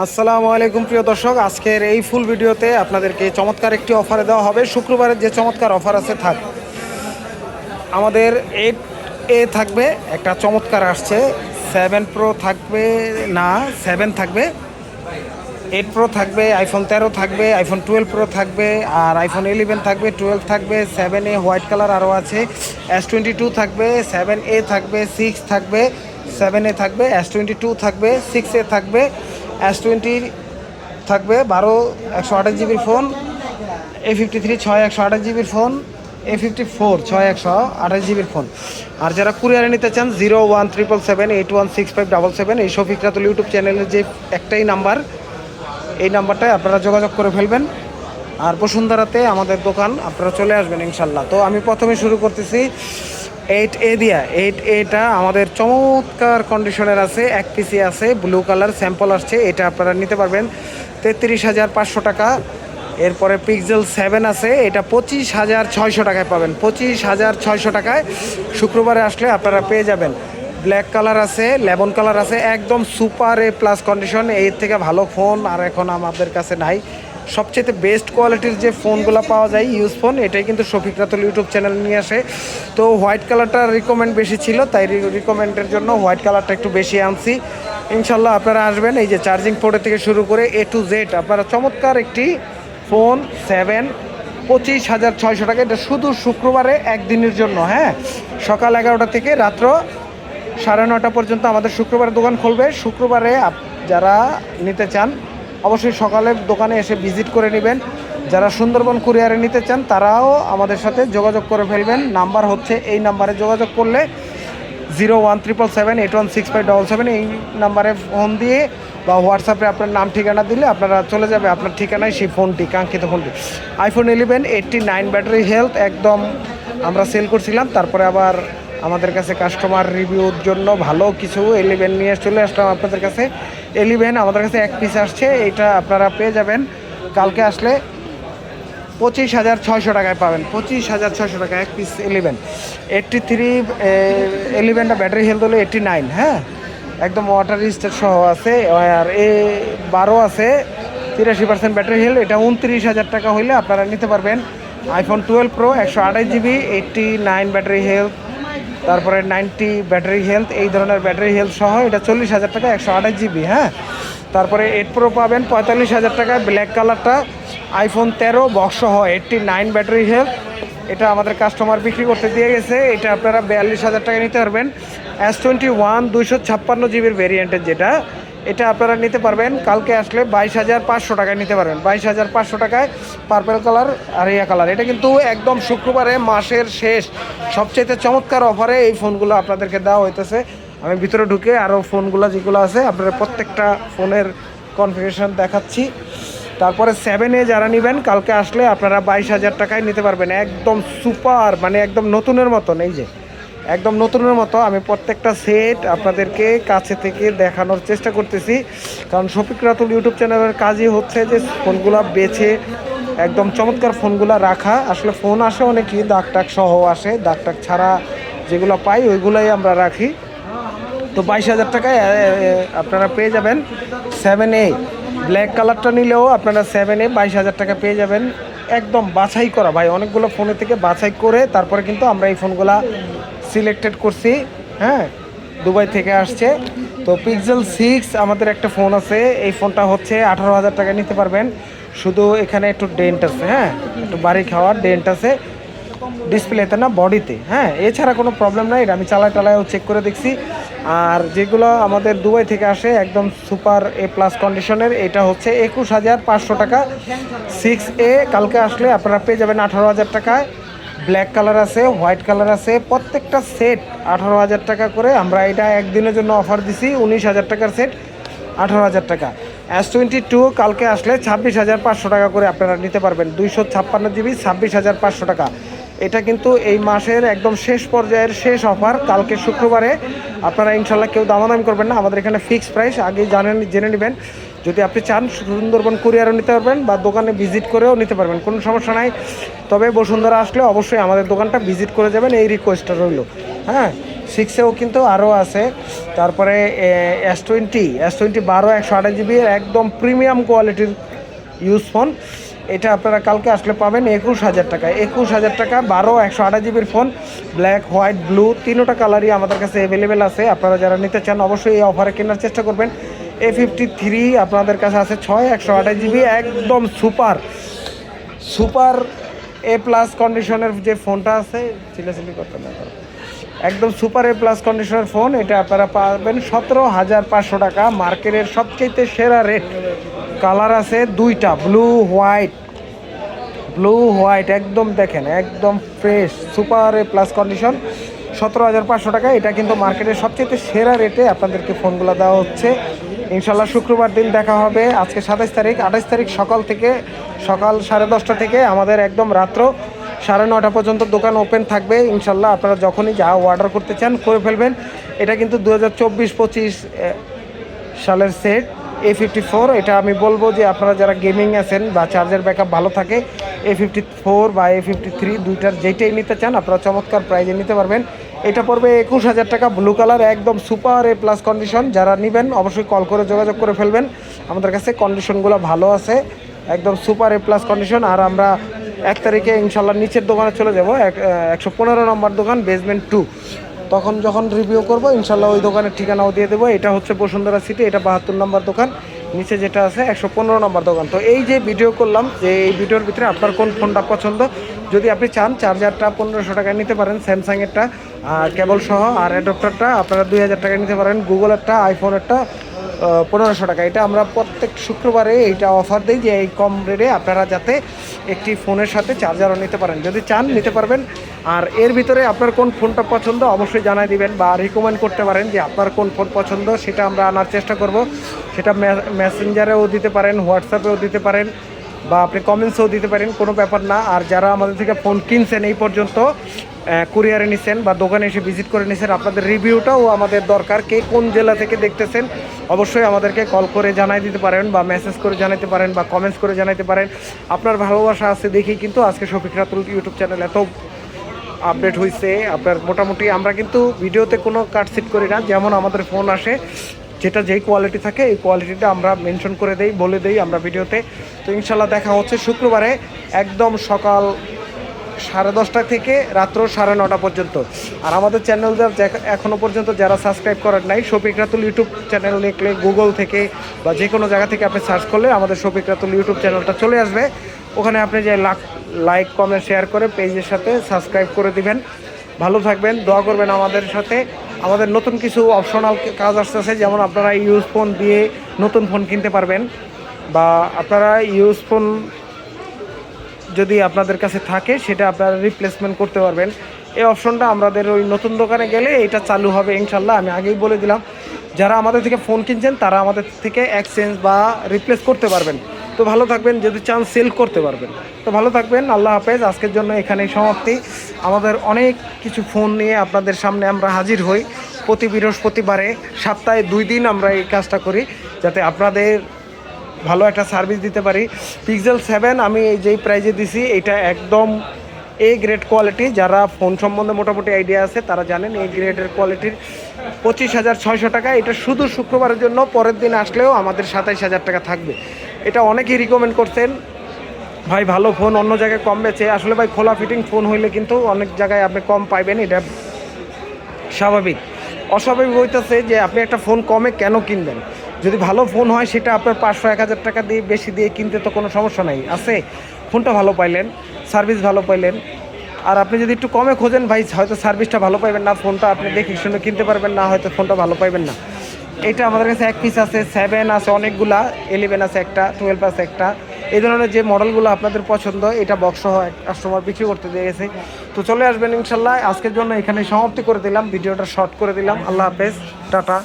আসসালামু আলাইকুম প্রিয় দর্শক, আজকের এই ফুল ভিডিওতে আপনাদেরকে চমৎকার একটি অফারে দেওয়া হবে। শুক্রবারের যে চমৎকার অফার আছে থাক, আমাদের এইট এ থাকবে, একটা চমৎকার আসছে। সেভেন প্রো থাকবে, না সেভেন থাকবে। এইট প্রো থাকবে আইফোন তেরো থাকবে আইফোন টুয়েলভ প্রো থাকবে, আর আইফোন ইলেভেন থাকবে টুয়েলভ থাকবে সেভেন এ হোয়াইট কালার আরও আছে। এস টোয়েন্টি টু থাকবে সেভেন এ থাকবে সিক্স থাকবে সেভেন এ থাকবে এস টোয়েন্টি টু থাকবে সিক্স এ থাকবে। এস টোয়েন্টি থাকবে, বারো একশো আঠাশ জিবির ফোন এ ফিফটি থ্রি ছয় একশো আঠাশ জিবির ফোন এ ফিফটি ফোর ছয় একশো আঠাশ জিবির ফোন। আর যারা কুরিয়ারে নিতে চান, zero one triple seven, eight one six five double seven, এই শফিক রাতুল ইউটিউব চ্যানেলের যে একটাই নাম্বার, এই নাম্বারটায় আপনারা যোগাযোগ করে ফেলবেন। আর বসুন্ধরাতে আমাদের দোকান, আপনারা চলে আসবেন ইনশাল্লাহ। তো আমি প্রথমে শুরু করতেছি এইট এ দিয়া, এইট এটা আমাদের চমৎকার কন্ডিশনের আছে, এক পিসি আছে ব্লু কালার স্যাম্পল আসছে, এটা আপনারা নিতে পারবেন তেত্রিশ হাজার পাঁচশো টাকা। এরপরে পিক্সেল সেভেন আছে, এটা পঁচিশ হাজার ছয়শো টাকায় পাবেন, পঁচিশ হাজার ছয়শো টাকায়। শুক্রবারে আসলে আপনারা পেয়ে যাবেন। ব্ল্যাক কালার আছে, লেমন কালার আছে, একদম সুপার এ প্লাস কন্ডিশন এর থেকে ভালো ফোন আর এখন আমাদের কাছে নাই। সবচেয়ে বেস্ট কোয়ালিটির যে ফোনগুলো পাওয়া যায় ইউজ ফোন এটাই কিন্তু শফিক রাতুল ইউটিউব চ্যানেল নিয়ে আসে। তো হোয়াইট কালারটা রিকমেন্ড বেশি ছিল, তাই রিকমেন্ডের জন্য হোয়াইট কালারটা একটু বেশি আনছি। ইনশাল্লাহ আপনারা আসবেন, এই যে চার্জিং পোর্টের থেকে শুরু করে এ টু জেড আপনারা চমৎকার একটি ফোন সেভেন পঁচিশ হাজার ছয়শো টাকা, এটা শুধু শুক্রবারে একদিনের জন্য হ্যাঁ? সকাল এগারোটা থেকে রাত্র সাড়ে নটা পর্যন্ত আমাদের শুক্রবারে দোকান খুলবে। শুক্রবারে যারা নিতে চান অবশ্যই সকালে দোকানে এসে ভিজিট করে নেবেন। যারা সুন্দরবন কুরিয়ারে নিতে চান, তারাও আমাদের সাথে যোগাযোগ করে ফেলবেন। নাম্বার হচ্ছে, এই নাম্বারে যোগাযোগ করলে zero one triple seven eight one six five double seven এই নাম্বারে ফোন দিয়ে বা হোয়াটসঅ্যাপে আপনার নাম, ঠিকানা দিলে আপনারা চলে যাবে। আপনার ঠিকানায় সেই ফোনটি, কাঙ্ক্ষিত ফোনটি। IPhone eleven eighty nine battery health একদম আমরা সেল করছিলাম। তারপরে আবার আমাদের কাছে কাস্টমার রিভিউর জন্য ভালো কিছু এলিভেন নিয়ে চলে আসলাম আপনাদের কাছে। এলিভেন আমাদের কাছে এক পিস আসছে এটা আপনারা পেয়ে যাবেন। কালকে আসলে পঁচিশ হাজার ছয়শো টাকায় পাবেন। পঁচিশ হাজার ছয়শো টাকা, এক পিস এলিভেন এইটটি থ্রি এলিভেনটা ব্যাটারি হেলথ হলো এইটটি নাইন হ্যাঁ? একদম ওয়াটার রিস্টার সহ আছে, আর এ বারো আছে, তিরাশি পার্সেন্ট ব্যাটারি হেল এটা উনত্রিশ হাজার টাকা হইলে আপনারা নিতে পারবেন। আইফোন টুয়েলভ প্রো একশো আঠাশ GB eighty nine battery health তারপরে নাইনটি ব্যাটারি হেলথ, এই ধরনের ব্যাটারি হেলথ সহ এটা চল্লিশ হাজার টাকা একশো আঠাশ জিবি হ্যাঁ? তারপরে এট প্রো পাবেন পঁয়তাল্লিশ হাজার টাকায় ব্ল্যাক কালারটা আইফোন তেরো বক্স সহ এইটটি নাইন ব্যাটারি হেলথ। এটা আমাদের কাস্টমার বিক্রি করতে দিয়ে গেছে, এটা আপনারা বিয়াল্লিশ হাজার টাকা নিতে পারবেন। এস টোয়েন্টি ওয়ান দুইশো ছাপ্পান্ন জিবির ভেরিয়েন্টের যেটা। এটা আপনারা নিতে পারবেন। কালকে আসলে বাইশ হাজার পাঁচশো টাকায় নিতে পারবেন। বাইশ হাজার পাঁচশো টাকায় পার্পেল কালার আর ইয়া কালার এটা কিন্তু একদম শুক্রবারে মাসের শেষ। সবচেয়ে চমৎকার অফারে এই ফোনগুলো আপনাদেরকে দেওয়া হইতেছে। আমি ভিতরে ঢুকে আরও ফোনগুলো যেগুলো আছে আপনারা প্রত্যেকটা ফোনের কনফিগারেশন দেখাচ্ছি। তারপরে সেভেনে যারা নেবেন, কালকে আসলে আপনারা বাইশ হাজার টাকায় নিতে পারবেন। একদম সুপার মানে একদম নতুনের মতন, এই যে। একদম নতুনের মতো আমি প্রত্যেকটা সেট আপনাদেরকে কাছে থেকে দেখানোর চেষ্টা করতেছি। কারণ শফিক রাতুল ইউটিউব চ্যানেলের কাজই হচ্ছে যে ফোনগুলো বেছে, একদম চমৎকার ফোনগুলো রাখা। আসলে ফোন আসে অনেকই দাগ টাক সহ আসে। দাগ টাক ছাড়া যেগুলো পাই ওইগুলাই আমরা রাখি। তো বাইশ হাজার টাকায় আপনারা পেয়ে যাবেন সেভেন এ ব্ল্যাক কালারটা নিলেও আপনারা সেভেন এ বাইশ হাজার টাকা পেয়ে যাবেন। একদম বাছাই করা। ভাই, অনেকগুলো ফোনের থেকে বাছাই করে তারপরে কিন্তু আমরা এই ফোনগুলা সিলেক্টেড করছি হ্যাঁ? দুবাই থেকে আসছে। তো পিক্সেল সিক্স আমাদের একটা ফোন আছে, এই ফোনটা হচ্ছে আঠারো হাজার টাকা নিতে পারবেন। শুধু এখানে একটু ডেন্ট আছে হ্যাঁ? একটু বাড়ি খাওয়ার ডেন্ট আছে। ডিসপ্লেতে না বডিতে হ্যাঁ? এছাড়া কোনো প্রবলেম নাই আমি চালায় টালায়ও চেক করে দেখছি। আর যেগুলো আমাদের দুবাই থেকে আসে, একদম সুপার এ প্লাস কন্ডিশনের এটা হচ্ছে একুশ হাজার পাঁচশো টাকা। সিক্স এ কালকে আসলে আপনারা পেয়ে যাবেন আঠারো হাজার টাকায়। ব্ল্যাক কালার আছে, হোয়াইট কালার আছে, প্রত্যেকটা সেট আঠারো হাজার টাকা করে। আমরা এটা একদিনের জন্য অফার দিছি, উনিশ হাজার টাকার সেট আঠারো হাজার টাকা। এস টোয়েন্টি টু কালকে আসলে ছাব্বিশ হাজার পাঁচশো টাকা করে আপনারা নিতে পারবেন, দুইশো ছাপ্পান্ন জিবি, ছাব্বিশ হাজার পাঁচশো টাকা। এটা কিন্তু এই মাসের একদম শেষ পর্যায়ের শেষ অফার কালকে শুক্রবারে। আপনারা ইনশাল্লাহ কেউ দামাদামি করবেন না, আমাদের এখানে ফিক্সড প্রাইস আগেই জানেন, জেনে নেবেন। যদি আপনি চান সুন্দরবন কুরিয়ারও নিতে পারবেন বা দোকানে ভিজিট করেও নিতে পারবেন, কোনো সমস্যা নাই। তবে বসুন্ধরা আসলে অবশ্যই আমাদের দোকানটা ভিজিট করে যাবেন, এই রিকোয়েস্টটা রইল। হ্যাঁ সিক্সেও কিন্তু আরও আছে। তারপরে এস টোয়েন্টি এস টোয়েন্টি বারো একশো আঠাশ জিবি একদম প্রিমিয়াম কোয়ালিটির ইউজ ফোন এটা আপনারা কালকে আসলে পাবেন একুশ হাজার টাকা। একুশ হাজার টাকা, বারো একশো আঠাশ জিবির ফোন ব্ল্যাক হোয়াইট ব্লু তিনোটা কালারই আমাদের কাছে অ্যাভেলেবেল আছে। আপনারা যারা নিতে চান, অবশ্যই এই অফারে কেনার চেষ্টা করবেন। এ ফিফটি থ্রি আপনাদের কাছে আছে ছয়, একশো আঠাশ জিবি, একদম সুপার। সুপার এ প্লাস কন্ডিশনের যে ফোনটা আছে চিলাচিলি করতে না। একদম সুপার এ প্লাস কন্ডিশনের ফোন, এটা আপনারা পাবেন সতেরো হাজার পাঁচশো টাকা। মার্কেটের সবচেয়ে সেরা রেট, কালার আছে দুইটা, ব্লু, হোয়াইট। ব্লু, হোয়াইট, একদম দেখেন, একদম fresh, super A plus condition সতেরো হাজার পাঁচশো টাকা, এটা কিন্তু মার্কেটের সবচেয়ে সেরা রেটে আপনাদেরকে ফোনগুলো দেওয়া হচ্ছে। ইনশাল্লাহ শুক্রবার দিন দেখা হবে। আজকে সাতাইশ তারিখ। আঠাইশ তারিখ সকাল থেকে, সকাল সাড়ে দশটা থেকে আমাদের একদম রাত্র সাড়ে নটা পর্যন্ত দোকান ওপেন থাকবে। ইনশাল্লাহ আপনারা যখনই যা অর্ডার করতে চান করে ফেলবেন। এটা কিন্তু দু হাজার চব্বিশ পঁচিশ সালের সেট এ ফিফটি ফোর এটা আমি বলব যে আপনারা যারা গেমিং আছেন বা চার্জার ব্যাকআপ ভালো থাকে এ ফিফটি ফোর বা এ ফিফটি থ্রি দুইটার যেইটাই নিতে চান, আপনারা চমৎকার প্রাইজে নিতে পারবেন। এটা পড়বে একুশ হাজার টাকা ব্লু কালার একদম সুপার এ প্লাস কন্ডিশন যারা নেবেন, অবশ্যই কল করে যোগাযোগ করে ফেলবেন। আমাদের কাছে কন্ডিশনগুলো ভালো আছে, একদম সুপার এ প্লাস কন্ডিশন আর আমরা এক তারিখে ইনশাল্লাহ নিচের দোকানে চলে যাব একশো পনেরো নম্বর দোকান বেসমেন্ট টু তখন যখন রিভিউ করব, ইনশাল্লাহ ওই দোকানের ঠিকানাও দিয়ে দেবো। এটা হচ্ছে বসুন্ধরা সিটি এটা বাহাত্তর নম্বর দোকান। নিচে যেটা আছে, একশো পনেরো নম্বর দোকান। তো এই যে ভিডিও করলাম, যে এই ভিডিওর ভিতরে আপনার কোন ফোনটা পছন্দ, যদি আপনি চান চার্জারটা পনেরোশো টাকায় নিতে পারেন স্যামসাংয়েরটা কেবল সহ আর অ্যাডপ্টারটা আপনারা দুই হাজার টাকা নিতে পারেন, গুগলেরটা, আইফোনেরটা পনেরোশো টাকা। এটা আমরা প্রত্যেক শুক্রবারে এইটা অফার দিই যে এই কম রেটে আপনারা যাতে একটি ফোনের সাথে চার্জারও নিতে পারেন। যদি চান, নিতে পারবেন। আর এর ভিতরে আপনার কোন ফোনটা পছন্দ অবশ্যই জানাই দিবেন বা রিকমেন্ড করতে পারেন যে আপনার কোন ফোন পছন্দ, সেটা আমরা আনার চেষ্টা করব। সেটা মেসেঞ্জারেও দিতে পারেন হোয়াটসঅ্যাপেও দিতে পারেন। বা আপনি কমেন্টসও দিতে পারেন, কোনো ব্যাপার না। আর যারা আমাদের থেকে ফোন কিনছেন এই পর্যন্ত কুরিয়ারে নিছেন বা দোকানে এসে ভিজিট করে নিছেন, আপনাদের রিভিউটাও আমাদের দরকার। কে কোন জেলা থেকে দেখতেছেন, অবশ্যই আমাদেরকে কল করে জানাই দিতে পারেন বা মেসেজ করে জানাতে পারেন বা কমেন্টস করে জানাতে পারেন। আপনার ভালোবাসা আছে দেখেই কিন্তু আজকে শফিক রাতুল ইউটিউব চ্যানেল এত আপডেট হয়েছে আপনার মোটামুটি আমরা কিন্তু ভিডিওতে কোনো কাটসিট করি না, যেমন আমাদের ফোন আসে যেটা যেই কোয়ালিটি থাকে, এই কোয়ালিটিটা আমরা মেনশন করে দেই, বলে দেই আমরা ভিডিওতে। তো ইনশাল্লাহ দেখা হচ্ছে শুক্রবারে একদম সকাল সাড়ে দশটা থেকে রাত্র সাড়ে নটা পর্যন্ত। আর আমাদের চ্যানেল এখনও পর্যন্ত যারা সাবস্ক্রাইব করেন নাই, শফিক রাতুল ইউটিউব চ্যানেল লিখলে গুগল থেকে বা যে কোনো জায়গা থেকে আপনি সার্চ করলে আমাদের শফিক রাতুল ইউটিউব চ্যানেলটা চলে আসবে। ওখানে আপনি যে লাইক কমেন্ট শেয়ার করে পেজের সাথে সাবস্ক্রাইব করে দিবেন। ভালো থাকবেন, দোয়া করবেন আমাদের সাথে। আমাদের নতুন কিছু অপশনাল কাজ আসতেছে, যেমন আপনারা ইউজ ফোন দিয়ে নতুন ফোন কিনতে পারবেন, বা আপনারা ইউজ ফোন যদি আপনাদের কাছে থাকে, সেটা আপনারা রিপ্লেসমেন্ট করতে পারবেন। এই অপশনটা আমাদের ওই নতুন দোকানে গেলে এটা চালু হবে ইনশাল্লাহ। আমি আগেই বলে দিলাম, যারা আমাদের থেকে ফোন কিনছেন, তারা আমাদের থেকে এক্সচেঞ্জ বা রিপ্লেস করতে পারবেন। তো ভালো থাকবেন, যদি চান সেল করতে পারবেন। তো ভালো থাকবেন, আল্লাহ হাফেজ, আজকের জন্য এখানেই সমাপ্তি। আমাদের অনেক কিছু ফোন নিয়ে আপনাদের সামনে আমরা হাজির হই। প্রতি বৃহস্পতিবারে সপ্তাহে দুই দিন আমরা এই কাজটা করি, যাতে আপনাদের ভালো একটা সার্ভিস দিতে পারি। পিক্সেল সেভেন আমি যেই প্রাইজে দিছি, এটা একদম এ গ্রেড কোয়ালিটি যারা ফোন সম্বন্ধে মোটামুটি আইডিয়া আছে, তারা জানেন এই গ্রেডের কোয়ালিটির পঁচিশ হাজার ছয়শো টাকা। এটা শুধু শুক্রবারের জন্য, পরের দিন আসলেও আমাদের সাতাইশ হাজার টাকা থাকবে। এটা অনেকেই রিকমেন্ড করছেন ভাই, ভালো ফোন অন্য জায়গায় কম বেছে আসলে ভাই, খোলা ফিটিং ফোন হইলে কিন্তু অনেক জায়গায় আপনি কম পাইবেন, এটা স্বাভাবিক। অস্বাভাবিক হইতেছে যে আপনি একটা ফোন কমে কেন কিনবেন? যদি ভালো ফোন হয়, সেটা আপনার পাঁচশো, এক হাজার টাকা দিয়ে বেশি দিয়ে কিনতে তো কোনো সমস্যা নাই। আছে? ফোনটা ভালো পাইলেন সার্ভিস ভালো পাইলেন। আর আপনি যদি একটু কমে খোঁজেন, ভাই, হয়তো সার্ভিসটা ভালো পাইবেন না ফোনটা আপনি দেখে শুনে কিনতে পারবেন না, হয়তো ফোনটা ভালো পাইবেন না। এটা আমাদের কাছে এক পিস আছে সেভেন আছে, অনেকগুলা ইলেভেন আছে একটা টুয়েলভ আছে একটা। এই ধরনের যে মডেলগুলো আপনাদের পছন্দ, এটা বক্স কাস্টমার বিক্রি করতে দিয়ে গেছে। তো চলে আসবেন ইনশাল্লাহ। আজকের জন্য এখানে সমাপ্তি করে দিলাম। ভিডিওটা শর্ট করে দিলাম। আল্লাহ হাফেজ। টাটা।